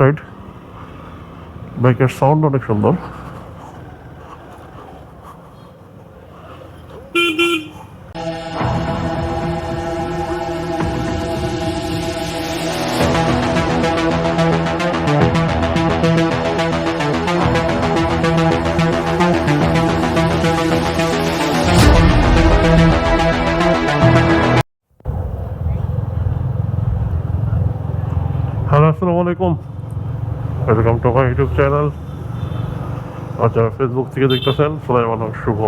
Ride বাইকের sound অনেক সুন্দর। হ্যালো আসসালামু আলাইকুম। Welcome to my YouTube channel আর যারা ফেসবুক থেকে দেখতেছেন? সুলাইমান হক শুভ।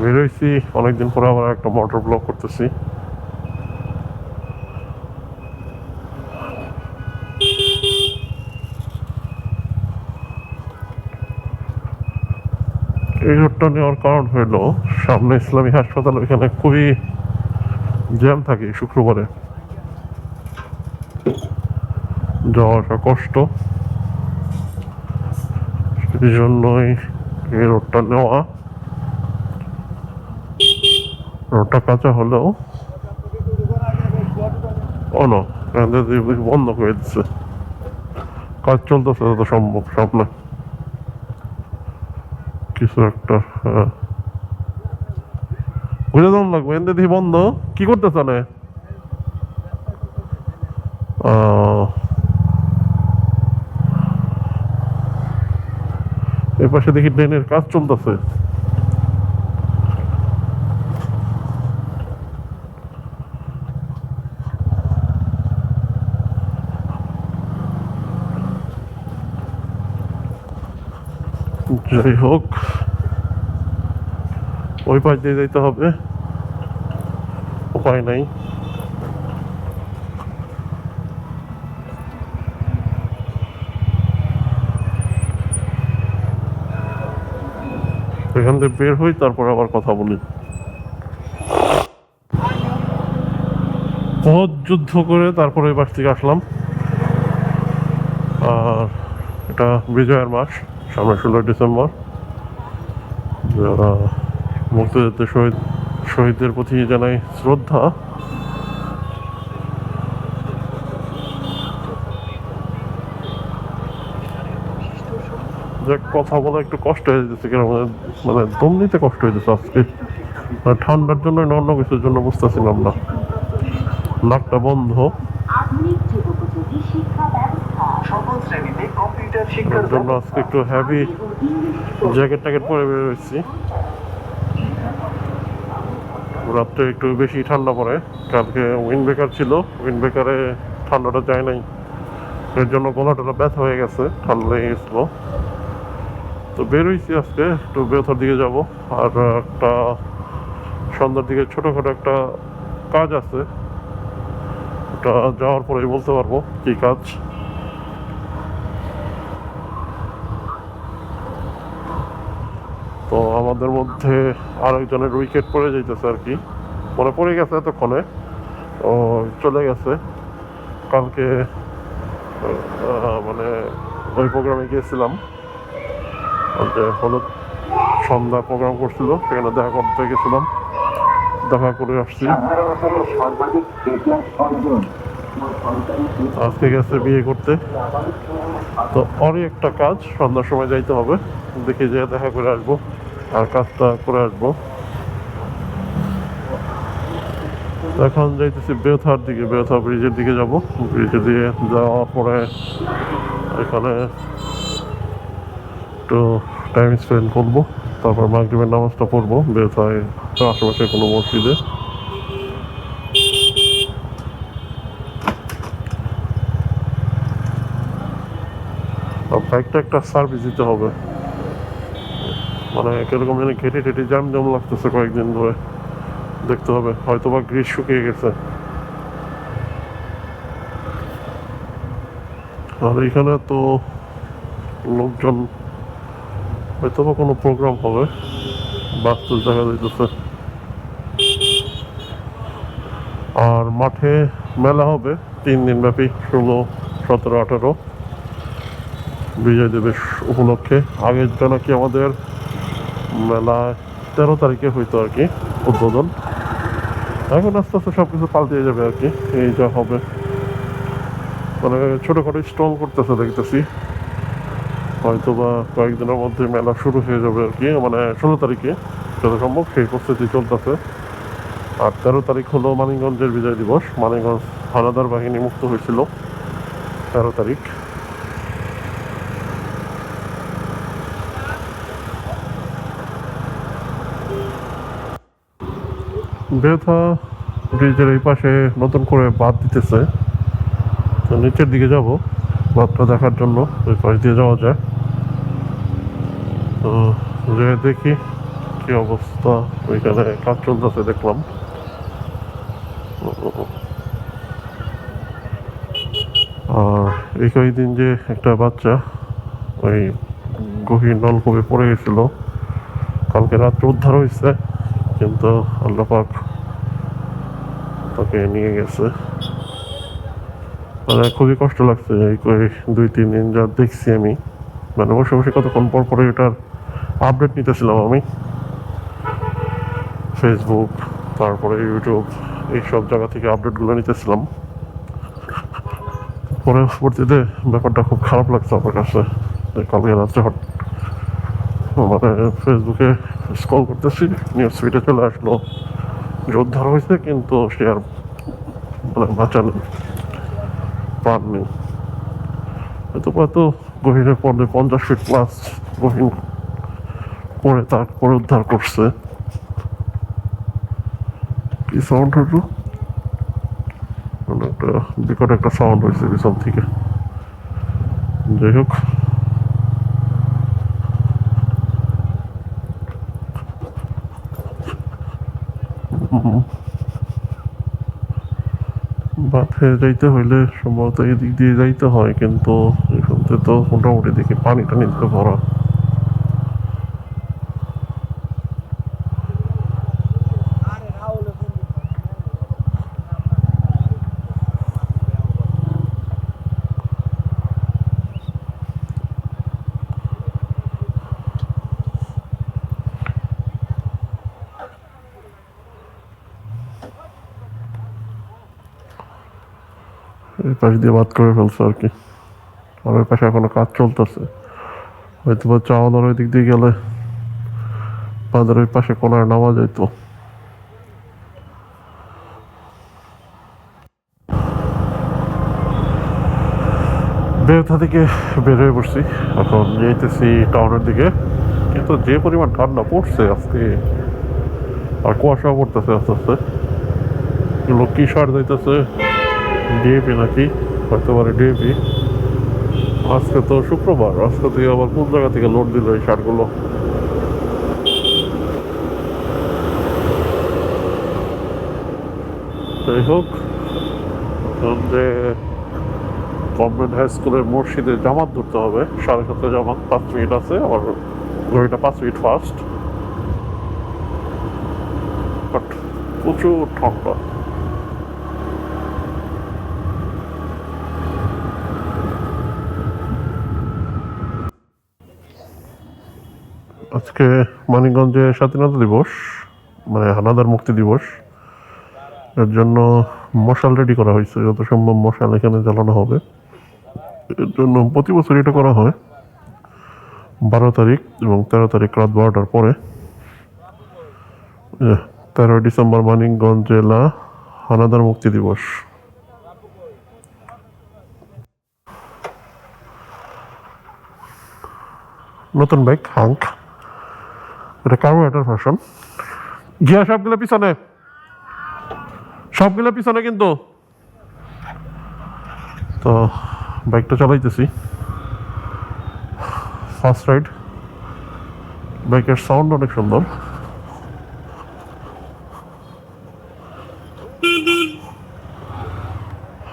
বেরোইছি অনেকদিন পরে আবার একটা মোটর ব্লগ করতেছি। এই রোডটা নেওয়ার কারণ হইল, সামনে ইসলামী হাসপাতাল, ওইখানে খুবই জ্যাম থাকে শুক্রবারে। যাওয়া আসা কষ্ট। সেই জন্যই এই রোডটা নেওয়া। রোডটা কাঁচা হলেও। বন্ধ করে দিচ্ছে। কাজ চলতেছে তো সম্ভব সামনে। কিছু একটা হ্যাঁ। বুঝে দাম লাগবে এনতে দেখি বন্ধ। কি করতে চানে পাশে দেখি ড্রেনের কাজ চলতেছে। যাই হোক ওই পাশ দিয়ে যেতে হবে। উপায় নাই। এখান থেকে বের হই, তারপর আবার কথা বলি। পথ যুদ্ধ করে তারপরে এই বাস থেকে আসলাম। আর এটা বিজয়ের মাস, সামনে ষোলোই ডিসেম্বর। যারা মুক্তিযুদ্ধের শহীদ, শহীদদের প্রতি জানাই শ্রদ্ধা। যে কথা বলা একটু কষ্ট হয়ে যেতেছে কেন মানে দম নিতে কষ্ট হয়েছে আজকে। মানে ঠান্ডার জন্য না অন্য কিছুর জন্য বুঝতেছিলাম না। নাকটা বন্ধ। আধুনিক যুগোপযোগী শিক্ষা ব্যবস্থা সকল শ্রেণীতে কম্পিউটার শিক্ষার তার জন্য আজকে একটু হ্যাভি জ্যাকেট ট্যাকেট পরে বের হয়েছি। রাত্রে একটু বেশি ঠান্ডা পড়ে। কালকে উইন্ড ব্রেকার ছিল। উইন্ড ব্রেকারে ঠান্ডাটা যায় নাই। এর জন্য গলাটা ব্যথা হয়ে গেছে। ঠান্ডা লেগে গেছিল। তো বেরোইছি আজকে একটু বেথর দিকে যাব। আর একটা সন্ধ্যার দিকে ছোটোখাটো একটা কাজ আছে। ওটা যাওয়ার পরেই বলতে পারব কি কাজ। তো আমাদের মধ্যে আরেকজনের উইকেট পড়ে যাইতেছে আর কি। মনে পড়ে গেছে এতক্ষণে। ও চলে গেছে। কালকে মানে ওই প্রোগ্রামে গিয়েছিলাম। হলুদ সন্ধ্যা প্রোগ্রাম করছিল, সেখানে দেখা করতে গেছিলাম। দেখা করে আসছি। আজকে গেছে বিয়ে করতে। তো অনেক একটা কাজ, সন্ধ্যার সময় যাইতে হবে। দেখে যে দেখা করে আসব আর কাজটা করে আসব। এখন যাইতেছি বেথার দিকে, বেথা ব্রিজের দিকে যাব। ব্রিজের দিকে যাওয়ার পরে এখানে একটু টাইম স্পেন্ড করব, তারপর মাগরিবের নামাজটা পড়ব বেথায় আশেপাশে কোনো মসজিদে। বাইকটা একটা সার্ভিস দিতে হবে। মানে কীরকম যেন ঘেটে টেটে জ্যাম জ্যাম লাগতেছে কয়েকদিন ধরে। দেখতে হবে হয়তো বা গ্রিস শুকিয়ে গেছে। আর এখানে তো লোকজন হয়তো বা কোনো প্রোগ্রাম হবে। বাস্তু দেখা যাইতেছে। আর মাঠে মেলা হবে, তিন দিন ব্যাপী, ষোলো, সতেরো, আঠেরো। বিজয় দিবস উপলক্ষে আগেরটা নাকি আমাদের মেলা তেরো তারিখে হইতো আর কি, উদ্বোধন। এখন আস্তে আস্তে সব কিছু পাল্টে যাবে আর কি, এই যা হবে। মানে ছোটোখাটো স্টল করতেছে, দেখতেছি। হয়তো বা কয়েকদিনের মধ্যে মেলা শুরু হয়ে যাবে আর কি মানে ষোলো তারিখে যত সম্ভব সেই প্রস্তুতি চলতেছে। আর তেরো তারিখ হলো মানিকগঞ্জের বিজয় দিবস, মানিকগঞ্জ হানাদার বাহিনী মুক্ত হয়েছিল তেরো তারিখ। বেথা ব্রিজের এই পাশে নতুন করে বাদ দিতেছে। তো নিচের দিকে যাব বাদটা দেখার জন্য, ওই পাশ দিয়ে যাওয়া যায়। তো যে দেখি কি অবস্থা ওইখানে কাজ চলতেছে, দেখলাম। আর এই কয়েকদিন যে একটা বাচ্চা ওই গভীর নলকূপে পড়ে গেছিল। কালকে রাত্রে উদ্ধার হয়েছে, কিন্তু আল্লাপাক তাকে নিয়ে গেছে। মানে খুবই কষ্ট লাগছে, এই দুই, তিন দিন যা দেখছি আমি। মানে বসে বসে কতক্ষণ পর পরে এটার আপডেট নিতেছিলাম আমি। ফেসবুক তারপরে ইউটিউব এইসব জায়গা থেকে আপডেটগুলো নিতেছিলাম। পরবর্তীতে ব্যাপারটা খুব খারাপ লাগছে আমার কাছে। যে কালকে রাত্রে হট মানে ফেসবুকে স্কল করতেছি নিউজ ফিডে চলে আসলো। যে উদ্ধার হয়েছে, কিন্তু সে আর মানে বাঁচানো প্রাণ নেই হয়তো গভীরের পরে পঞ্চাশ ফিট প্লাস গভীর করে তারপরে উদ্ধার করছে। কি সাউন্ড হলো মানে একটা বিকট একটা সাউন্ড হয়েছে পিছন থেকে। যাই হোক। বাথে যাইতে হইলে সম্ভবত এদিক দিয়ে যাইতে হয়, কিন্তু এখানতে তো মোটামুটি দেখি পানি টানি ভরা। এই পাশ দিয়ে বাদ করে ফেলছে আর কি। আর ওই পাশে এখনও কাজ চলতেছে। হয়তো বা চাওয়ানোর ওই দিক দিয়ে গেলে বাঁধের ওই পাশে কোনায় নামা যাইতো। বেরথা থেকে বের হয়ে পড়ছি। এখন যেতেছি টাউনের দিকে। কিন্তু যে পরিমাণ ঠান্ডা পড়ছে আজকে, আর কুয়াশা পড়তেছে আস্তে আস্তে। কি সার যাইতেছে ডিএপি নাকি? হয়তো পারে ডিএপি। আজকে তো শুক্রবার, আজকে থেকে আবার কোন জায়গা থেকে লোড দিল এই সারগুলো যাই হোক যে গভর্নমেন্ট হাই স্কুলের মসজিদে জামাত ধরতে হবে, সাড়ে সাতটা জামাত, পাঁচ মিনিট আছে, আবার ঘড়িটা পাঁচ মিনিট ফাস্ট বাট প্রচুর ঠান্ডা। আজকে মানিকগঞ্জে স্বাধীনতা দিবস মানে হানাদার মুক্তি দিবস। এর জন্য মশাল রেডি করা হয়েছে, যত সম্ভব মশাল এখানে জ্বালানো হবে। এর জন্য প্রতি বছর এটা করা হয়। বারো তারিখ এবং তেরো তারিখ রাত বারোটার পরে। তেরোই ডিসেম্বর মানিকগঞ্জ জেলা হানাদার মুক্তি দিবস। নতুন বাইক হাঙ্ক এটা কার্বোরেটর ভার্সন গিয়া সবগুলো পিছনে। সবগুলো পিছনে কিন্তু। তো, বাইকটা চালাইতেছি। ফার্স্ট রাইড বাইকের সাউন্ড অনেক সুন্দর।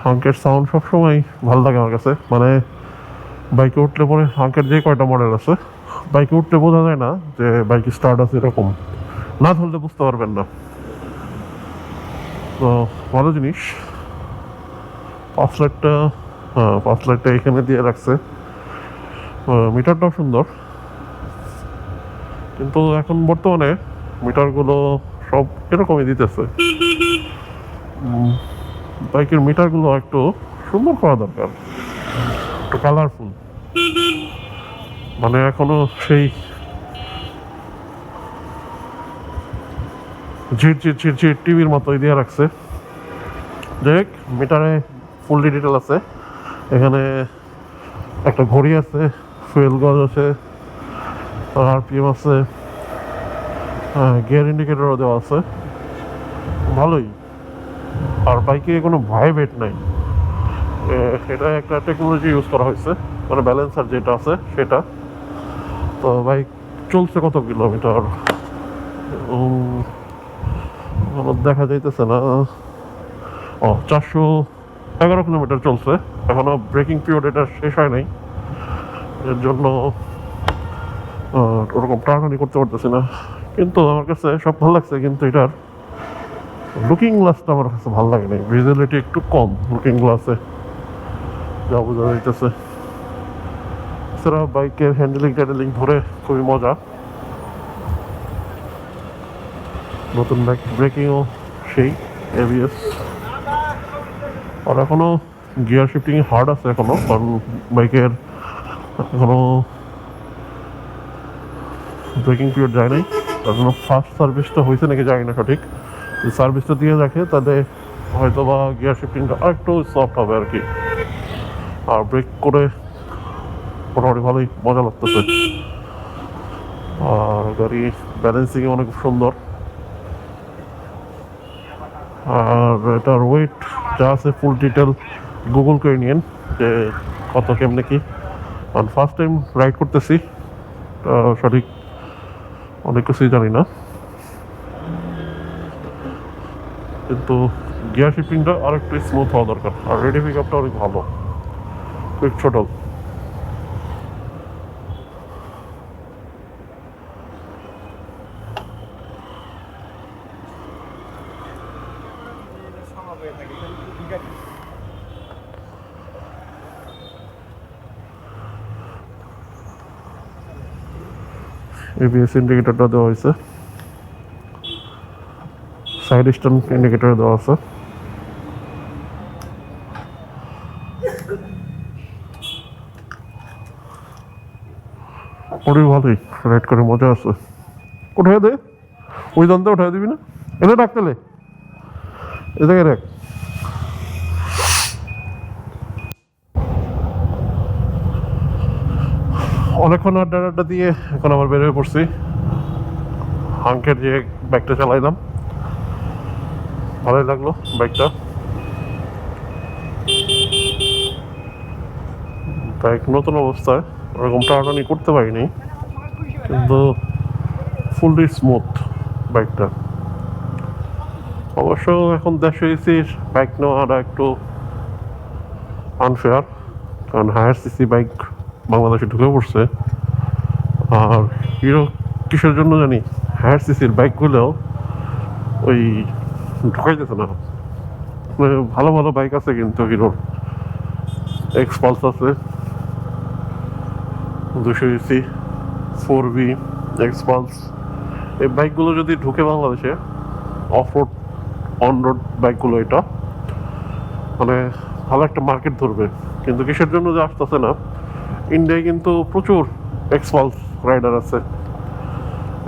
হাঙ্কের সাউন্ড সবসময় ভালো লাগে আমার কাছে। মানে বাইকে উঠলে পরে হাঙ্কের যে কয়টা মডেল আছে বাইকে উঠতে বোঝা যায় না যে বাইক স্টার্ট আছে এরকম। না ধরলে বুঝতে পারবেন না। তো, ভালো জিনিস। পাঁচ লাইটটা হ্যাঁ পাঁচ লাইটটা এখানে দিয়ে রাখছে। মিটারটাও সুন্দর। কিন্তু এখন বর্তমানে মিটারগুলো সব এরকমই দিতেছে। বাইকের মিটারগুলো একটু সুন্দর করা দরকার। একটু কালারফুল মানে এখনও সেই ঝির ঝির ঝির টিভির মতো দিয়ে রাখছে। দেখ মিটারে ফুল ডিটেল আছে। এখানে একটা ঘড়ি আছে ফুয়েল গজ আছে আরপিএম আছে গিয়ার ইন্ডিকেটরও দেওয়া আছে। ভালোই। আর বাইকে কোনো ভাইব্রেট নাই। এটা একটা টেকনোলজি ইউজ করা হয়েছে। মানে ব্যালেন্সার যেটা আছে, সেটা। তো বাইক চলছে কত কিলোমিটার? দেখা যাইতেছে না। ও, চারশো এগারো কিলোমিটার চলছে। এখনও ব্রেকিং পিরিয়ড এটা শেষ হয় নাই। এর জন্য ওরকম টানাটানি করতে পারতেছি না। কিন্তু আমার কাছে সব ভালো লাগছে, কিন্তু এটার লুকিং গ্লাসটা আমার কাছে ভালো লাগে নাই। ভিজিবিলিটি একটু কম লুকিং গ্লাসে যা বোঝা যাইতেছে। এছাড়া বাইকের হ্যান্ডেলিং ট্যান্ডেলিং ধরে খুবই মজা। নতুন বাইক ব্রেকিংও সেই এবিএস আর এখনও গিয়ার শিফটিং হার্ড আছে এখনও, কারণ বাইকের এখনও ব্রেকিং পিরিয়ড যায় নাই। তার জন্য ফার্স্ট সার্ভিসটা হয়েছে নাকি জানি না সঠিক। সার্ভিসটা দিয়ে রাখে তাহলে হয়তো বা গিয়ার শিফটিংটা আরেকটু সফট হবে আর কি। আর ব্রেক করে মোটামুটি ভালোই, মজা লাগতেছে। আর গাড়ি ব্যালেন্সিং অনেক সুন্দর। আর এটার ওয়েট যা আছে ফুল ডিটেল গুগল করে নিয়েন যে কত কেমনে কি। কারণ ফার্স্ট টাইম রাইড করতেছি সঠিক অনেক কিছুই জানি না। কিন্তু গিয়ার শিপিংটা আর একটু স্মুথ হওয়া দরকার, আর রেডি পিক আপটা অনেক ভালো কুইক ছোট এবিএস ইন্ডিকেটরটা দেওয়া হয়েছে। সাইড স্ট্যান্ড ইন্ডিকেটর দেওয়া আছে। ওরই ভালোই রাইড করে মজা আছে। উঠে দে। ওই দন্তে উঠে দিবি না। এনে ডাক তাহলে এদিকে রাখ অনেকক্ষণ আড্ডা আড্ডা দিয়ে এখন আবার বের হয়ে পড়ছি। হাঙ্কের যে বাইকটা চালাইলাম, ভালোই লাগল বাইকটা বাইক নতুন অবস্থায়, ওরকম টানাটানি করতে পারিনি, কিন্তু ফুললি স্মুথ বাইকটা অবশ্য এখন দেশে এসির বাইক নেওয়াটা একটু আনফেয়ার কারণ হায়ার সিসি বাইক বাংলাদেশে ঢুকে পড়ছে। আর হিরো কিসের জন্য জানি? হায়ার সিসির বাইকগুলোও ওই ঢুকাইতেছে না। মানে ভালো ভালো বাইক আছে কিন্তু হিরোর। এক্স পালস আছে। দুশো ইসি ফোর বি এক্স পালস এই বাইকগুলো যদি ঢুকে বাংলাদেশে অফ রোড অন রোড বাইকগুলো এটা। মানে ভালো একটা মার্কেট ধরবে। কিন্তু কিসের জন্য যে আসতেছে না? ইন্ডিয়ায় কিন্তু প্রচুর এক্সপালস রাইডার আছে।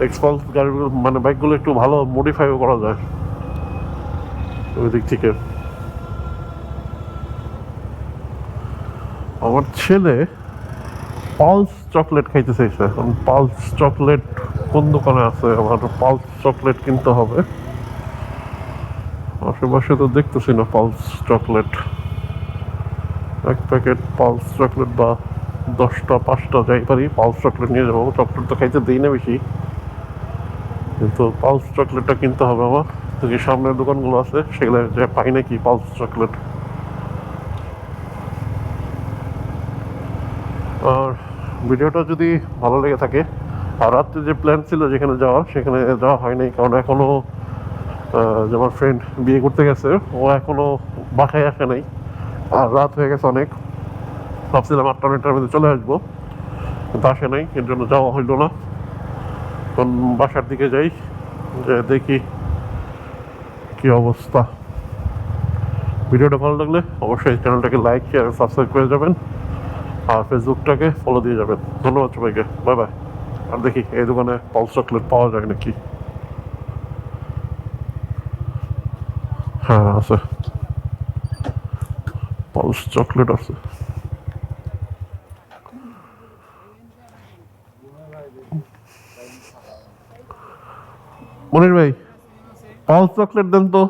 এক্সপালস গাড়িগুলো মানে বাইকগুলো একটু ভালো মডিফাইও করা যায়। ওই দিক থেকে। আমার ছেলে পালস চকলেট খাইতে চাইছে। এখন পালস চকলেট কোন দোকানে আছে? আমার পালস চকলেট কিনতে হবে। আশেপাশে তো দেখতেছি না পালস চকলেট এক প্যাকেট পালস চকলেট বা দশটা পাঁচটা যাই পারি পালস চকলেট নিয়ে যাব। চকলেট তো খাইতে দিই না বেশি। কিন্তু পালস চকলেটটা কিনতে হবে আমার। যে সামনের দোকানগুলো আছে সেগুলো যে পাই নাকি পালস চকলেট আর ভিডিওটা যদি ভালো লেগে থাকে আর রাত্রে যে প্ল্যান ছিল যেখানে যাওয়ার সেখানে যাওয়া হয়নি কারণ এখনও আহ, যে আমার ফ্রেন্ড বিয়ে করতে গেছে, ও এখনও বাসায় আসে নাই। আর রাত হয়ে গেছে অনেক। ভাবছিলাম আটটা মিনিটের মধ্যে চলে আসব। কিন্তু আসে নাই, এর জন্য যাওয়া হইল না। তখন বাসার দিকে যাই, যে দেখি কি অবস্থা। ভিডিওটা ভালো লাগলে অবশ্যই চ্যানেলটাকে লাইক শেয়ার সাবস্ক্রাইব করে যাবেন। আর ফেসবুকটাকে ফলো দিয়ে যাবেন। ধন্যবাদ সবাইকে। বাই বাই আর দেখি, এই দোকানে পলস চকলেট পাওয়া যায় নাকি? হ্যাঁ আছে। পাউস চকলেট আছে। মনির ভাই পাউস চকলেট দেন তো।